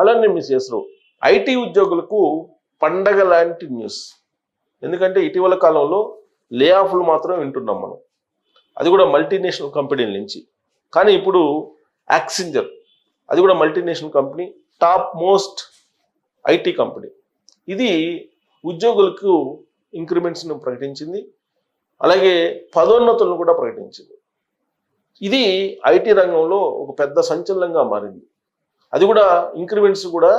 అలానే మిస్ చేస్తారు ఐటీ ఉద్యోగులకు పండగ లాంటి న్యూస్ ఎందుకంటే ఇటీవల కాలంలో లే ఆఫ్లు మాత్రం వింటున్నాం మనం. అది కూడా మల్టీనేషనల్ కంపెనీల నుంచి. కానీ ఇప్పుడు యాక్సింజర్ అది కూడా multinational company top most IT company ఇది ఉద్యోగులకు ఇంక్రిమెంట్స్ను ప్రకటించింది. అలాగే పదోన్నతులను కూడా ప్రకటించింది. ఇది ఐటీ రంగంలో ఒక పెద్ద సంచలనంగా మారింది. అది కూడా ఇంక్రిమెంట్స్ కూడా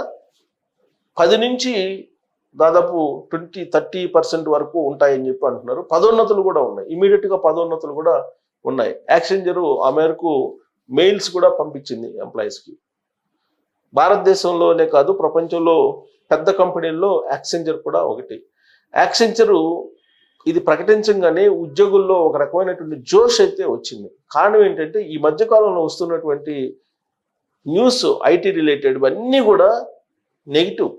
పది నుంచి దాదాపు ట్వంటీ థర్టీ పర్సెంట్ వరకు ఉంటాయని చెప్పి అంటున్నారు. పదోన్నతులు కూడా ఉన్నాయి. ఇమీడియట్గా పదోన్నతులు కూడా ఉన్నాయి. యాక్సెంజర్ ఆ మేరకు మెయిల్స్ కూడా పంపించింది ఎంప్లాయీస్కి భారతదేశంలోనే కాదు ప్రపంచంలో పెద్ద కంపెనీల్లో యాక్సెంజర్ కూడా ఒకటి. యాక్సెంజరు ఇది ప్రకటించగానే ఉద్యోగుల్లో ఒక రకమైనటువంటి జోష్ అయితే వచ్చింది. కారణం ఏంటంటే ఈ మధ్యకాలంలో వస్తున్నటువంటి న్యూస్ ఐటీ రిలేటెడ్ అన్నీ కూడా నెగిటివ్.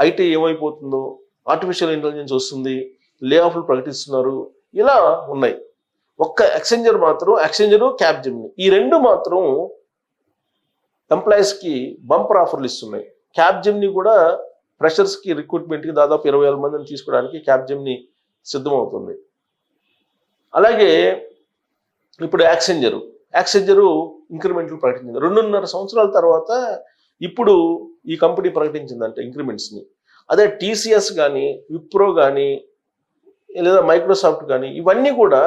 ఐటీ ఏమైపోతుందో ఆర్టిఫిషియల్ ఇంటెలిజెన్స్ వస్తుంది లే ఆఫ్లు ప్రకటిస్తున్నారు ఇలా ఉన్నాయి. ఒక్క ఎక్స్చేంజర్ మాత్రం ఎక్స్చేంజరు క్యాబ్ జిమ్ని. ఈ రెండు మాత్రం ఎంప్లాయీస్కి బంపర్ ఆఫర్లు ఇస్తున్నాయి. క్యాబ్ జిమ్ని కూడా ఫ్రెషర్స్కి రిక్రూట్మెంట్కి దాదాపు ఇరవై వేల మందిని తీసుకోవడానికి క్యాబ్ జిమ్ని సిద్ధమవుతుంది. అలాగే ఇప్పుడు యాక్సెంజరు యాక్సెంజరు ఇంక్రిమెంట్లు ప్రకటించింది. రెండున్నర సంవత్సరాల తర్వాత ఇప్పుడు ఈ కంపెనీ ప్రకటించిందంటే ఇంక్రిమెంట్స్ని అదే టీసీఎస్ కానీ విప్రో కానీ లేదా మైక్రోసాఫ్ట్ కానీ ఇవన్నీ కూడా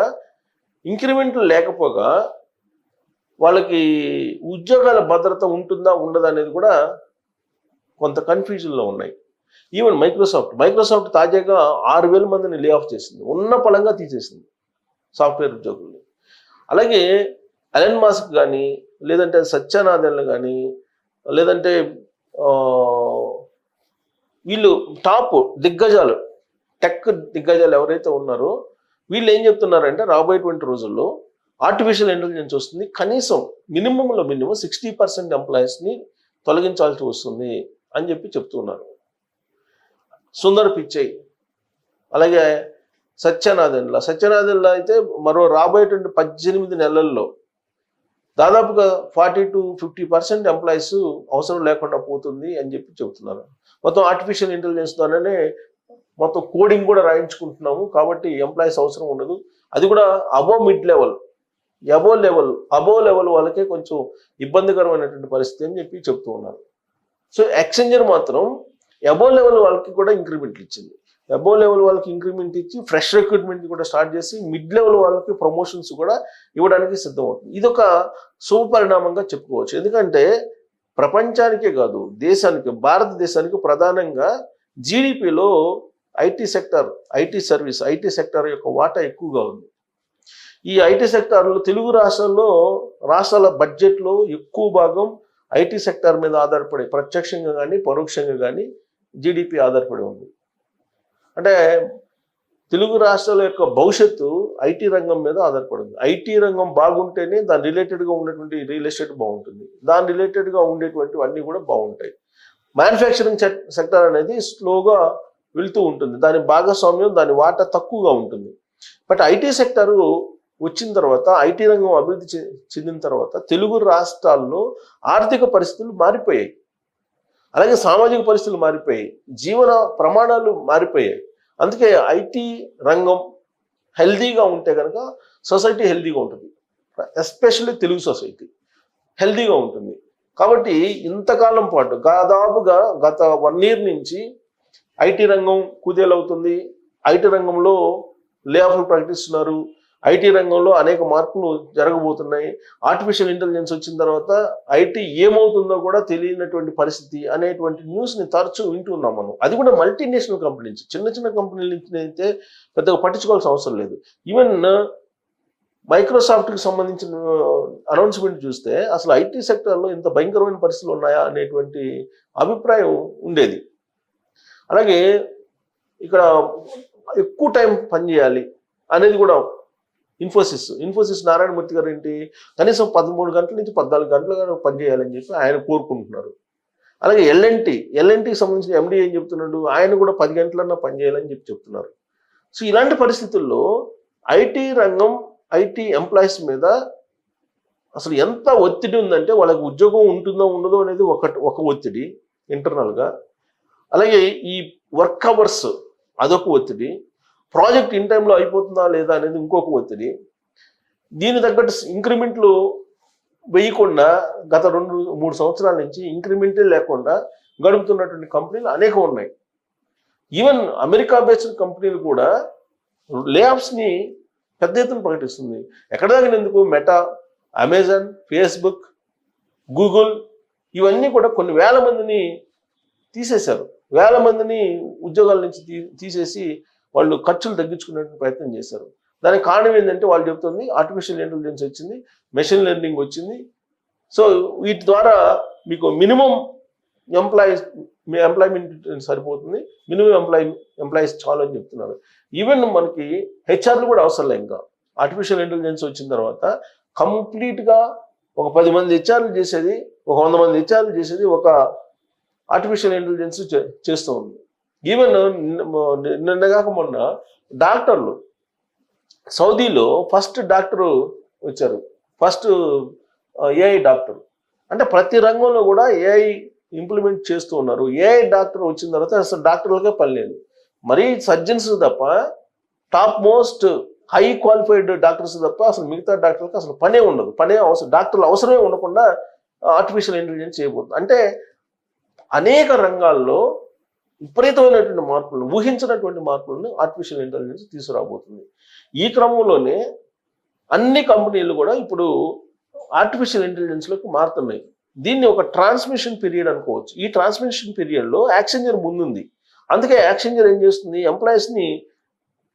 ఇంక్రిమెంట్లు లేకపోగా వాళ్ళకి ఉద్యోగాల భద్రత ఉంటుందా ఉండదా అనేది కూడా కొంత కన్ఫ్యూజన్లో ఉన్నాయి. ఈవెన్ మైక్రోసాఫ్ట్ మైక్రోసాఫ్ట్ తాజాగా ఆరు వేల మందిని లే ఆఫ్ చేసింది. ఉన్న పలంగా తీసేసింది సాఫ్ట్వేర్ ఉద్యోగుల్ని. అలాగే అలెన్ మాస్క్ కానీ లేదంటే సత్యనాథన్లు కానీ లేదంటే వీళ్ళు టాప్ దిగ్గజాలు టెక్ దిగ్గజాలు ఎవరైతే ఉన్నారో వీళ్ళు ఏం చెప్తున్నారంటే రాబోయేటువంటి రోజుల్లో ఆర్టిఫిషియల్ ఇంటెలిజెన్స్ వస్తుంది. కనీసం మినిమంలో మినిమం సిక్స్టీ పర్సెంట్ ఎంప్లాయీస్ని తొలగించాల్సి వస్తుంది అని చెప్పి చెప్తున్నారు. సుందర్ పిచ్చై. అలాగే సత్యనాథన్లా సత్యనాథన్లా అయితే మరో రాబోయేటువంటి పద్దెనిమిది నెలల్లో దాదాపుగా forty to fifty percent employees అవసరం లేకుండా పోతుంది అని చెప్పి చెబుతున్నారు. మొత్తం ఆర్టిఫిషియల్ ఇంటెలిజెన్స్ ద్వారానే మొత్తం కోడింగ్ కూడా రాయించుకుంటున్నాము. కాబట్టి ఎంప్లాయీస్ అవసరం ఉండదు. అది కూడా above mid level above level above level వాళ్ళకే కొంచెం ఇబ్బందికరమైనటువంటి పరిస్థితి అని చెప్పి చెప్తూ ఉన్నారు. సో ఎక్స్చేంజర్ మాత్రం అబో లెవెల్ వాళ్ళకి కూడా ఇంక్రిమెంట్లు ఇచ్చింది. అబో లెవెల్ వాళ్ళకి ఇంక్రిమెంట్ ఇచ్చి ఫ్రెష్ రిక్రూట్మెంట్ కూడా స్టార్ట్ చేసి మిడ్ లెవెల్ వాళ్ళకి ప్రమోషన్స్ కూడా ఇవ్వడానికి సిద్ధమవుతుంది. ఇది ఒక శుభ పరిణామంగా చెప్పుకోవచ్చు. ఎందుకంటే ప్రపంచానికే కాదు దేశానికి భారతదేశానికి ప్రధానంగా జీడిపిలో IT sector IT service IT sector యొక్క వాటా ఎక్కువగా ఉంది. ఈ ఐటీ సెక్టార్లో తెలుగు రాష్ట్రాల్లో రాష్ట్రాల బడ్జెట్లో ఎక్కువ భాగం ఐటీ సెక్టార్ మీద ఆధారపడి ప్రత్యక్షంగా కానీ పరోక్షంగా కానీ జీడిపి ఆధారపడి ఉంది. అంటే తెలుగు రాష్ట్రాల యొక్క భవిష్యత్తు ఐటీ రంగం మీద ఆధారపడింది. ఐటీ రంగం బాగుంటేనే దాని రిలేటెడ్గా ఉన్నటువంటి రియల్ ఎస్టేట్ బాగుంటుంది. దాని రిలేటెడ్గా ఉండేటువంటివి అన్నీ కూడా బాగుంటాయి. మ్యానుఫ్యాక్చరింగ్ సెక్టర్ అనేది స్లోగా వెళ్తూ ఉంటుంది. దాని భాగస్వామ్యం దాని వాటా తక్కువగా ఉంటుంది. బట్ ఐటీ సెక్టరు వచ్చిన తర్వాత ఐటీ రంగం అభివృద్ధి చెందిన తర్వాత తెలుగు రాష్ట్రాల్లో ఆర్థిక పరిస్థితులు మారిపోయాయి. అలాగే సామాజిక పరిస్థితులు మారిపోయాయి. జీవన ప్రమాణాలు మారిపోయాయి. అందుకే ఐటీ రంగం హెల్దీగా ఉంటే కనుక సొసైటీ హెల్దీగా ఉంటుంది. ఎస్పెషల్లీ తెలుగు సొసైటీ హెల్దీగా ఉంటుంది. కాబట్టి ఇంతకాలం పాటు దాదాపుగా గత వన్ ఇయర్ నుంచి ఐటీ రంగం కుదేలవుతుంది. ఐటీ రంగంలో లే ఆఫ్లు ప్రకటిస్తున్నారు. ఐటీ రంగంలో అనేక మార్పులు జరగబోతున్నాయి. ఆర్టిఫిషియల్ ఇంటెలిజెన్స్ వచ్చిన తర్వాత ఐటీ ఏమవుతుందో కూడా తెలియనటువంటి పరిస్థితి అనేటువంటి న్యూస్ని తరచూ వింటున్నాం మనం. అది కూడా మల్టీనేషనల్ కంపెనీ నుంచి చిన్న చిన్న కంపెనీల నుంచి అయితే పెద్దగా పట్టించుకోవాల్సిన అవసరం లేదు. ఈవెన్ మైక్రోసాఫ్ట్కి సంబంధించిన అనౌన్స్మెంట్ చూస్తే అసలు ఐటీ సెక్టర్లో ఇంత భయంకరమైన పరిస్థితులు ఉన్నాయా అనేటువంటి అభిప్రాయం ఉండేది. అలాగే ఇక్కడ ఎక్కువ టైం పనిచేయాలి అనేది కూడా ఇన్ఫోసిస్ ఇన్ఫోసిస్ నారాయణమూర్తి గారు ఏంటి? కనీసం పదమూడు గంటల నుంచి పద్నాలుగు గంటలుగా పనిచేయాలని చెప్పి ఆయన కోరుకుంటున్నారు. అలాగే ఎల్ఎన్టీ ఎల్ఎన్టీకి సంబంధించిన ఎండీ ఏం చెప్తున్నాడు? ఆయన కూడా పది గంటలన్నా పనిచేయాలని చెప్పి చెప్తున్నారు. సో ఇలాంటి పరిస్థితుల్లో ఐటీ రంగం ఐటీ ఎంప్లాయీస్ మీద అసలు ఎంత ఒత్తిడి ఉందంటే వాళ్ళకి ఉద్యోగం ఉంటుందో ఉండదో అనేది ఒక ఒక ఒత్తిడి ఇంటర్నల్గా అలాగే ఈ వర్క్ అవర్స్ అదొక ఒత్తిడి. ప్రాజెక్ట్ ఇన్ టైంలో అయిపోతుందా లేదా అనేది ఇంకొక ఒత్తిడి. దీని తగ్గట్టు ఇంక్రిమెంట్లు వేయకుండా గత రెండు మూడు సంవత్సరాల నుంచి ఇంక్రిమెంటే లేకుండా గడుపుతున్నటువంటి కంపెనీలు అనేకం ఉన్నాయి. ఈవెన్ అమెరికా బేస్డ్ కంపెనీలు కూడా లే పెద్ద ఎత్తున ప్రకటిస్తుంది. ఎక్కడ తగినందుకు మెటా అమెజాన్ ఫేస్బుక్ గూగుల్ ఇవన్నీ కూడా కొన్ని వేల మందిని తీసేశారు. వేల మందిని ఉద్యోగాల నుంచి తీ తీసేసి వాళ్ళు ఖర్చులు తగ్గించుకునే ప్రయత్నం చేశారు. దానికి కారణం ఏంటంటే వాళ్ళు చెప్తుంది ఆర్టిఫిషియల్ ఇంటెలిజెన్స్ వచ్చింది మెషిన్ లెర్నింగ్ వచ్చింది. సో వీటి ద్వారా మీకు మినిమం ఎంప్లాయీస్ మీ ఎంప్లాయ్మెంట్ సరిపోతుంది. మినిమం ఎంప్లాయ్ ఎంప్లాయీస్ చాలు అని చెప్తున్నారు. ఈవెన్ మనకి హెచ్ఆర్లు కూడా అవసరం లేదు ఇంకా. ఆర్టిఫిషియల్ ఇంటెలిజెన్స్ వచ్చిన తర్వాత కంప్లీట్గా ఒక పది మంది హెచ్ఆర్లు చేసేది ఒక వంద మంది హెచ్ఆర్లు చేసేది ఒక ఆర్టిఫిషియల్ ఇంటెలిజెన్స్ చేస్తూ ఉంది. ఈవెన్ నిన్నగాక మొన్న డాక్టర్లు సౌదీలో ఫస్ట్ డాక్టరు వచ్చారు. First AI doctor. అంటే ప్రతి రంగంలో కూడా ఏఐ ఇంప్లిమెంట్ చేస్తూ ఉన్నారు. ఏఐ డాక్టర్ వచ్చిన తర్వాత అసలు డాక్టర్లకే పని లేదు. మరీ సర్జన్స్ తప్ప top most high qualified doctors తప్ప అసలు మిగతా డాక్టర్లకు అసలు పనే ఉండదు. పనే అవసరం డాక్టర్లు అవసరమే ఉండకుండా ఆర్టిఫిషియల్ ఇంటెలిజెన్స్ చేయబోతుంది. అంటే అనేక రంగాల్లో విపరీతమైనటువంటి మార్పులను ఊహించినటువంటి మార్పులను ఆర్టిఫిషియల్ ఇంటెలిజెన్స్ తీసుకురాబోతుంది. ఈ క్రమంలోనే అన్ని కంపెనీలు కూడా ఇప్పుడు ఆర్టిఫిషియల్ ఇంటెలిజెన్స్లోకి మారుతున్నాయి. దీన్ని ఒక ట్రాన్స్మిషన్ పీరియడ్ అనుకోవచ్చు. ఈ ట్రాన్స్మిషన్ పీరియడ్లో యాక్సెంజర్ ముందుంది. అందుకే యాక్సెంజర్ ఏం చేస్తుంది? ఎంప్లాయీస్ని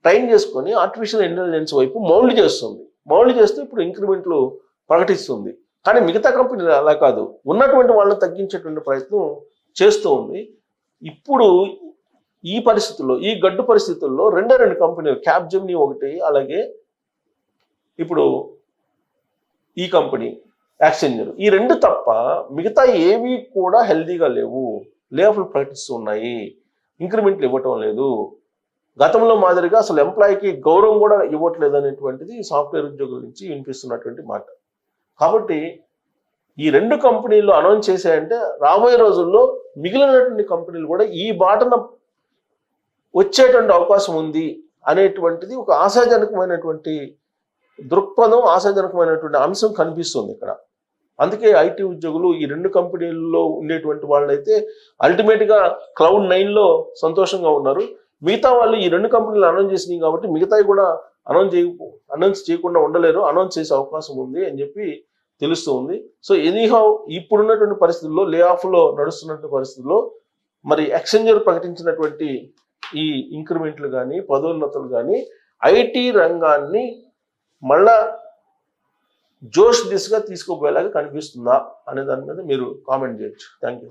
ట్రైన్ చేసుకొని ఆర్టిఫిషియల్ ఇంటెలిజెన్స్ వైపు మౌల్డ్ చేస్తుంది. మౌల్డ్ చేస్తే ఇప్పుడు ఇంక్రిమెంట్లు ప్రకటిస్తుంది. కానీ మిగతా కంపెనీలు అలా కాదు. ఉన్నటువంటి వాళ్ళని తగ్గించేటువంటి ప్రయత్నం చేస్తూ ఉంది. ఇప్పుడు ఈ పరిస్థితుల్లో ఈ గడ్డు పరిస్థితుల్లో రెండే రెండు కంపెనీలు క్యాబ్ జెమ్ని ఒకటి అలాగే ఇప్పుడు ఈ కంపెనీ యాక్సెంజర్. ఈ రెండు తప్ప మిగతా ఏవి కూడా హెల్దీగా లేవు. లేఫ్లు ప్రకటిస్తూ ఉన్నాయి. ఇంక్రిమెంట్లు ఇవ్వటం లేదు. గతంలో మాదిరిగా అసలు ఎంప్లాయీకి గౌరవం కూడా ఇవ్వట్లేదు అనేటువంటిది సాఫ్ట్వేర్ ఉద్యోగుల నుంచి వినిపిస్తున్నటువంటి మాట. కాబట్టి ఈ రెండు కంపెనీలు అనౌన్స్ చేశాయంటే రాబోయే రోజుల్లో మిగిలినటువంటి కంపెనీలు కూడా ఈ బాటన వచ్చేటువంటి అవకాశం ఉంది అనేటువంటిది ఒక ఆశాజనకమైనటువంటి దృక్పథం ఆశాజనకమైనటువంటి అంశం కనిపిస్తుంది ఇక్కడ. అందుకే ఐటీ ఉద్యోగులు ఈ రెండు కంపెనీల్లో ఉండేటువంటి వాళ్ళైతే అల్టిమేట్గా క్లౌడ్ నైన్లో సంతోషంగా ఉన్నారు. మిగతా వాళ్ళు ఈ రెండు కంపెనీలు అనౌన్స్ చేసినాయి కాబట్టి మిగతావి కూడా అనౌన్స్ చేయ అనౌన్స్ చేయకుండా ఉండలేరు అనౌన్స్ చేసే అవకాశం ఉంది అని చెప్పి తెలుస్తూ ఉంది సో ఎనీహౌ ఇప్పుడున్నటువంటి పరిస్థితుల్లో లే ఆఫ్లో నడుస్తున్నటువంటి పరిస్థితుల్లో మరి ఎక్సెంజర్ ప్రకటించినటువంటి ఈ ఇంక్రిమెంట్లు కానీ పదోన్నతులు కానీ ఐటీ రంగాన్ని మళ్ళా జోష్ దిశగా తీసుకోపోయేలాగా కనిపిస్తుందా అనే దాని మీద మీరు కామెంట్ చేయొచ్చు. Thank you